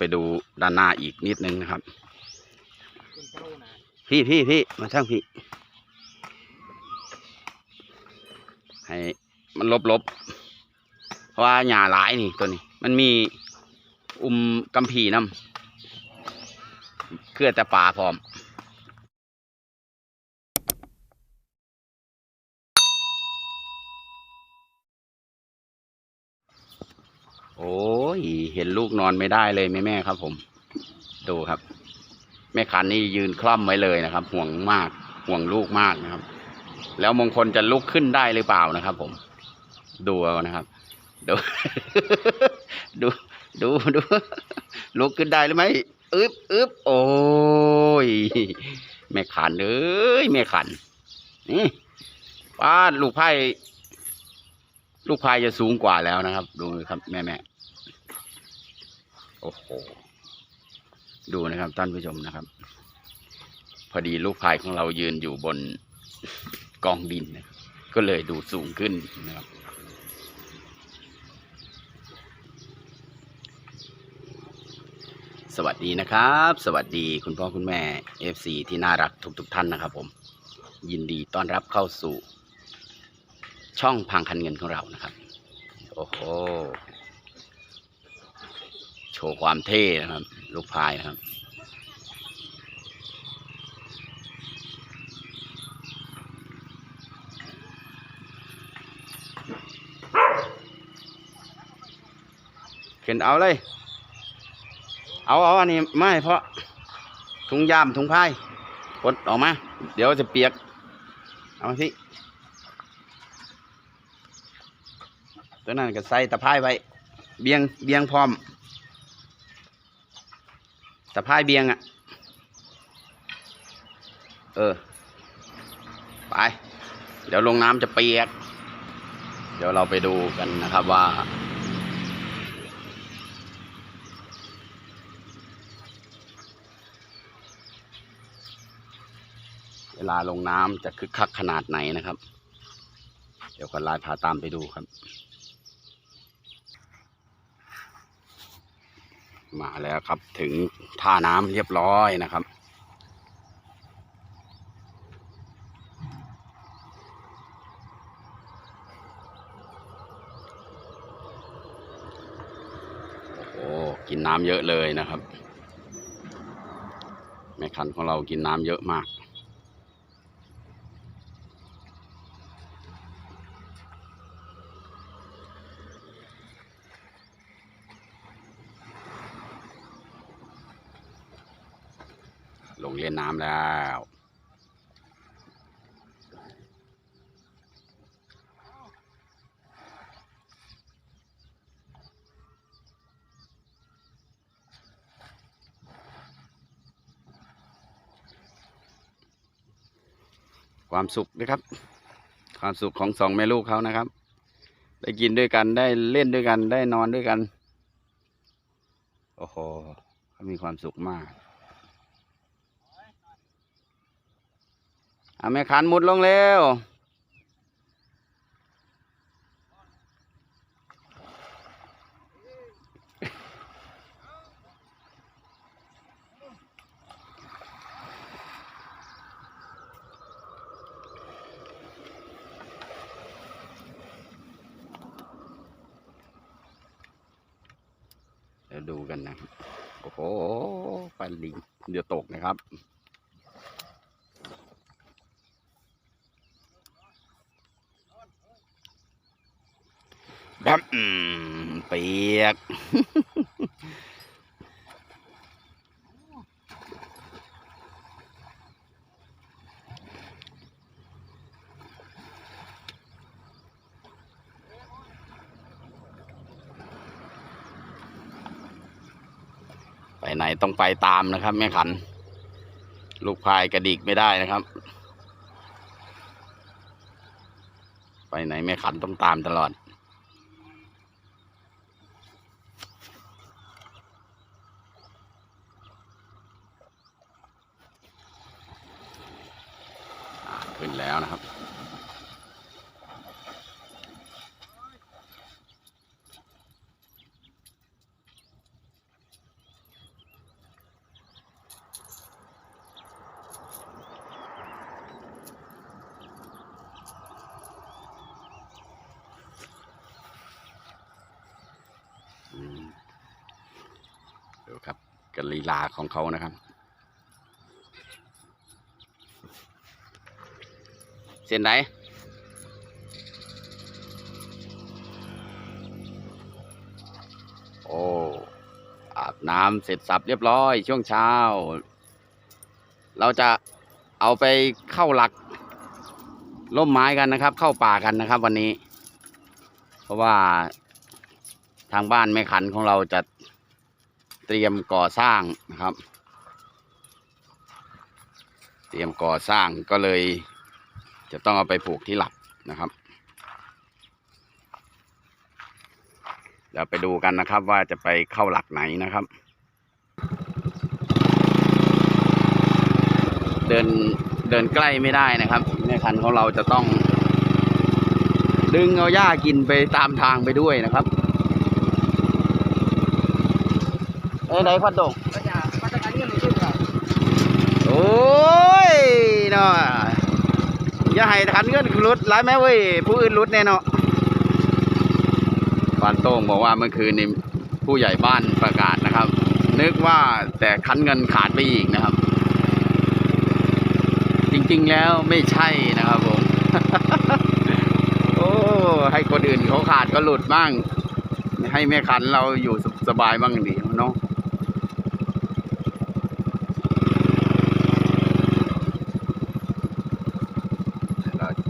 ไปดูด้านหน้าอีกนิดนึงนะครับ พี่พี่พี่มาช่างพี่ ให้มันลบลบเพราะว่าหญ้าหลายนี่ตัวนี้ มันมีอุ้มกำพีน้ำเครือแต่ป่าพร้อม โอ้ยเห็นลูกนอนไม่ได้เลยแม่แม่ครับ ผม ดูครับ แม่คันนี่ยืนคล่อมไว้เลยนะครับ ห่วงมาก ห่วงลูกมากนะครับ แล้วมงคลจะลุกขึ้นได้หรือเปล่านะครับ ผม ดูเอานะครับ ดู ดู ดูดูลุกขึ้นได้หรือไม่อึบอึบโอ้ยแม่ขันเอ้ยแม่ขันนี่ป้าลูกไพ่ลูกไพ่จะสูงกว่าแล้วนะครับ ดูครับ แม่แม่ โอ้โห ดูนะครับท่านผู้ชมนะครับ พอดีลูกพายของเรายืนอยู่บนกองดินนะก็เลยดูสูงขึ้นนะครับ สวัสดีนะครับ สวัสดีคุณพ่อคุณแม่ FC ที่น่ารักทุกๆทท่านนะครับผม ยินดีต้อนรับเข้าสู่ ช่องพังคันเงินของเรานะครับ โอ้โห ชว์ความเท่นะครับ ลูกพายนะครับขึ้นเอาเลย เอาเอาอันนี้ไม่เพราะถุงยามถุงพายกดออกมา เดี๋ยวจะเปียก เอามาพี่ตัวนั้นก็ใส่ตะพายไว้ เบียงเบียงพร้อม ตะพายเบียงอะ เออ ไป เดี๋ยวลงน้ำจะเปียก เดี๋ยวเราไปดูกันนะครับว่า เวลาลงน้ำจะคึกคักขนาดไหนนะครับ เดี๋ยวคนลายพาตามไปดูครับ มาแล้วครับถึงท่าน้ำเรียบร้อยนะครับ โอ้กินน้ำเยอะเลยนะครับ แม่คันของเรากินน้ำเยอะมาก งเล่นน้ำแล้ว ความสุขนะครับ ความสุขของสองแม่ลูกเขานะครับ ได้กินด้วยกันได้เล่นด้วยกันได้นอนด้วยกัน โอ้โหเขามีความสุขมาก เอาแม่ขันมุดลงเร็วเดี๋ยวดูกันนะ โอ้โหปลาลิงเดี๋ยวตกนะครับ บัมเปียก ไปไหนต้องไปตามนะครับ แม่ขัน ลูกพายกระดิกไม่ได้นะครับ ไปไหนแม่ขันต้องตามตลอด แล้วนะครับดูครับกลีลาของเขานะครับ เส้นไหนโอ้อาบน้ำเสร็จสับเรียบร้อยช่วงเช้า เราจะเอาไปเข้าหลักร่มไม้กันนะครับ เข้าป่ากันนะครับ วันนี้ เพราะว่าทางบ้านแม่ขันของเราจะเตรียมก่อสร้างนะครับ เตรียมก่อสร้างก็เลย จะต้องเอาไปผูกที่หลักนะครับ เดี๋ยวไปดูกันนะครับว่าจะไปเข้าหลักไหนนะครับ เดินเดินใกล้ไม่ได้นะครับแม่คันของเราจะต้อง ดึงเอาหญ้ากินไปตามทางไปด้วยนะครับเอ้ยไหนพัดดงก็จะมาตรการเงินหรือขึ้นครับโอ้ยเนาะ อย่าให้ทันเงินรุดร้ายไหมเว้ยผู้อื่นรุดแน่เนาะปานโต้งบอกว่าเมื่อคืนนี้ผู้ใหญ่บ้านประกาศนะครับ นึกว่าแต่คันเงินขาดไปอีกนะครับ จริงๆแล้วไม่ใช่นะครับผมโอ้ให้คนอื่นเขาขาดก็หลุดบ้าง ให้แม่คันเราอยู่สบายบ้างดีเนาะ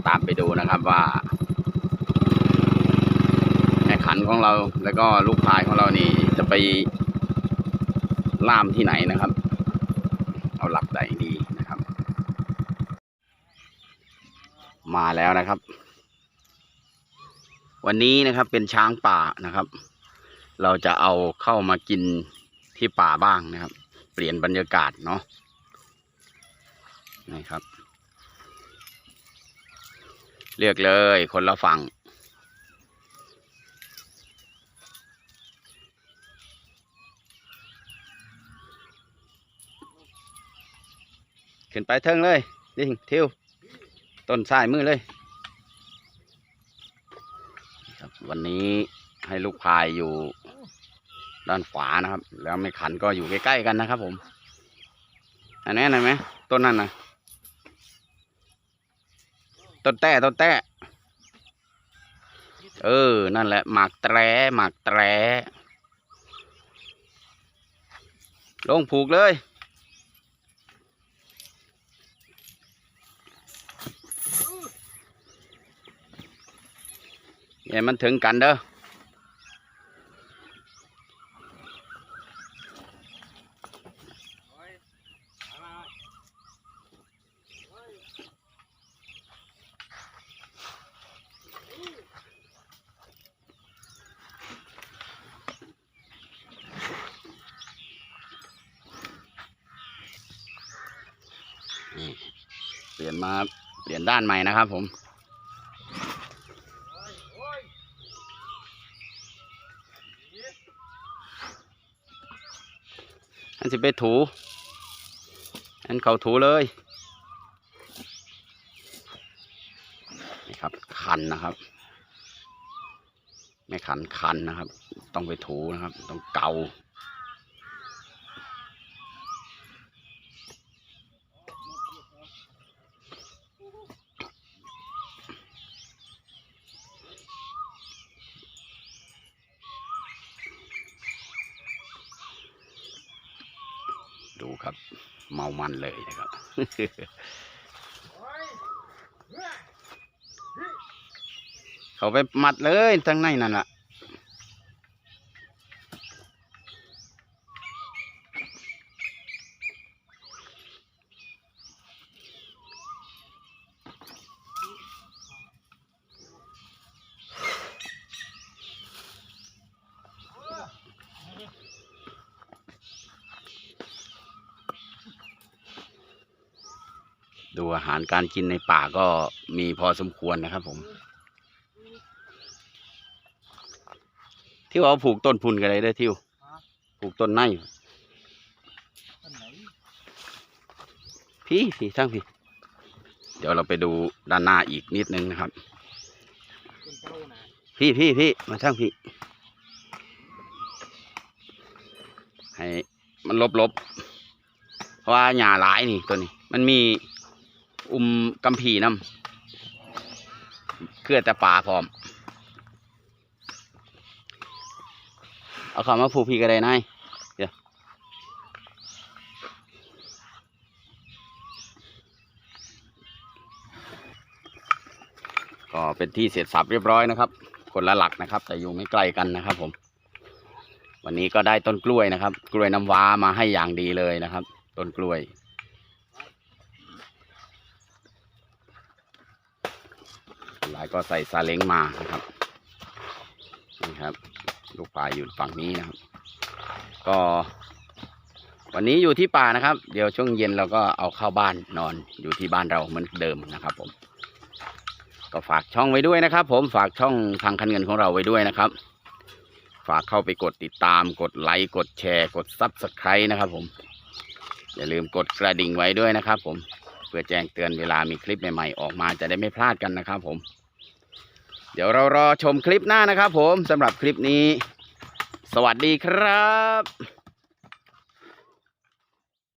เรามไปดูนะครับว่าแม่ขันของเราแล้วก็ลูกพายของเรานี่จะไปล่ามที่ไหนนะครับ เอาหลักใดดีนะครับ มาแล้วนะครับ วันนี้นะครับเป็นช้างป่านะครับ เราจะเอาเข้ามากินที่ป่าบ้างนะครับ เปลี่ยนบรรยากาศเนาะนี่ครับ เลือกเลย คนละฝั่ง ขึ้นไปเทิงเลยดิ่งทิวต้นสายมือเลยครับวันนี้ให้ลูกพายอยู่ด้านขวานะครับ แล้วไม่ขันก็อยู่ใกล้ๆกันนะครับผม อันนี้นไหมต้นนั้นนะ ต้นแต้ต้นแต้เออ นั่นแหละ หมากแตรหมากแตรลงผูกเลย เนี่ยมันถึงกันเด้อ ยนมาเปลี่ยนด้านใหม่นะครับผมอันจะไปถูอันเขาถูเลยนี่ครับคันนะครับ ไม่ขันคันนะครับ ต้องไปถูนะครับ ต้องเกา ดู ครับ เมามันเลยนะครับเขาไปมัดเลยทั้งในนั่นแหละ ดูอาหารการกินในป่าก็มีพอสมควรนะครับผม ที่ว่าผูกต้นพุนกันเลยได้ทิวผูกต้นไม้ต้นไหนพี่พี่ทั้งพี่ เดี๋ยวเราไปดูด้านหน้าอีกนิดนึงนะครับ พี่พี่พี่มาทั้งพี่ ให้มันลบๆเพราะว่าหญ้าหลายนี่ตัวนี้ มันมี อุ้มกำผีน้ำเคลื่อแต่ป่าพร้อม เอาขามาผูกพี่ก็ได้นายเดี๋ยวก็เป็นที่เสร็จสับเรียบร้อยนะครับ คนละหลักนะครับ แต่อยู่ไม่ไกลกันนะครับผม วันนี้ก็ได้ต้นกล้วยนะครับ กล้วยน้ำว้ามาให้อย่างดีเลยนะครับ ต้นกล้วย หลายก็ใส่ซาเล้งมานะครับนี่ครับ ลูกปลาอยู่ฝั่งนี้นะครับ ก็ วันนี้อยู่ที่ป่านะครับ เดี๋ยวช่วงเย็นเราก็เอาเข้าบ้านนอนอยู่ที่บ้านเราเหมือนเดิมนะครับ ผม ก็ฝากช่องไว้ด้วยนะครับ ผมฝากช่องทางคันเงินของเราไว้ด้วยนะครับ ฝากเข้าไปกดติดตามกดไลค์กดแชร์กดซับสไครต์นะครับ ผมอย่าลืมกดกระดิ่งไว้ด้วยนะครับ ผมเพื่อแจ้งเตือนเวลามีคลิปใหม่ๆออกมาจะได้ไม่พลาดกันนะครับผม เดี๋ยวเรารอชมคลิปหน้านะครับผมสำหรับคลิปนี้ สวัสดีครับ